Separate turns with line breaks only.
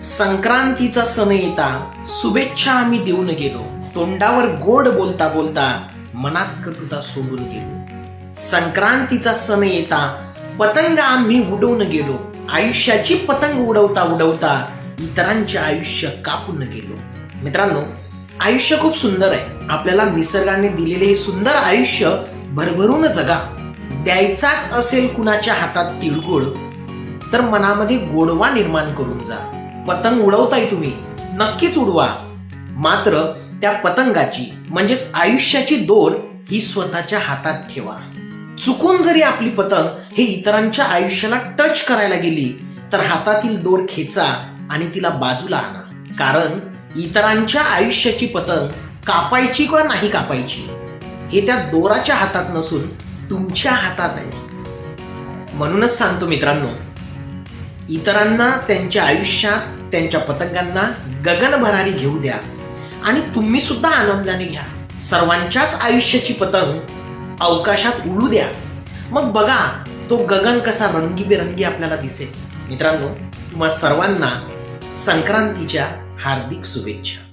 संक्रांतीचा सण येता शुभेच्छा आम्ही देऊन गेलो. तोंडावर गोड बोलता बोलता मनात कटुता सोडून गेलो. संक्रांतीचा सण येता पतंग आम्ही उडवून गेलो. आयुष्याची पतंग उडवता उडवता इतरांचे आयुष्य कापून गेलो. मित्रांनो आयुष्य खूप सुंदर आहे. आपल्याला निसर्गाने दिलेले हे सुंदर आयुष्य भरभरून जगा. द्यायचाच असेल कुणाच्या हातात तिळगुळ तर मनामध्ये गोडवा निर्माण करून जा. पतंग उडवताय तुम्ही नक्कीच उडवा. मात्र त्या पतंगाची म्हणजेच आयुष्याची दोर ही स्वतःच्या हातात ठेवा. चुकून जरी आपली पतंग हे इतरांच्या आयुष्याला टच करायला गेली तर हातातील दोर खेचा आणि तिला बाजूला आणा. कारण इतरांच्या आयुष्याची पतंग कापायची किंवा नाही कापायची हे त्या दोराच्या हातात नसून तुमच्या हातात आहे. म्हणूनच सांगतो मित्रांनो इतरांना त्यांच्या आयुष्यात त्यांच्या पतंगांना गगन भरारी घेऊ द्या. आणि तुम्ही सुद्धा आनंदाने घ्या. सर्वांच्याच आयुष्याची पतंग अवकाशात उडू द्या. मग बघा तो गगन कसा रंगीबेरंगी आपल्याला दिसेल. मित्रांनो तुम्हा सर्वांना संक्रांतीच्या हार्दिक शुभेच्छा.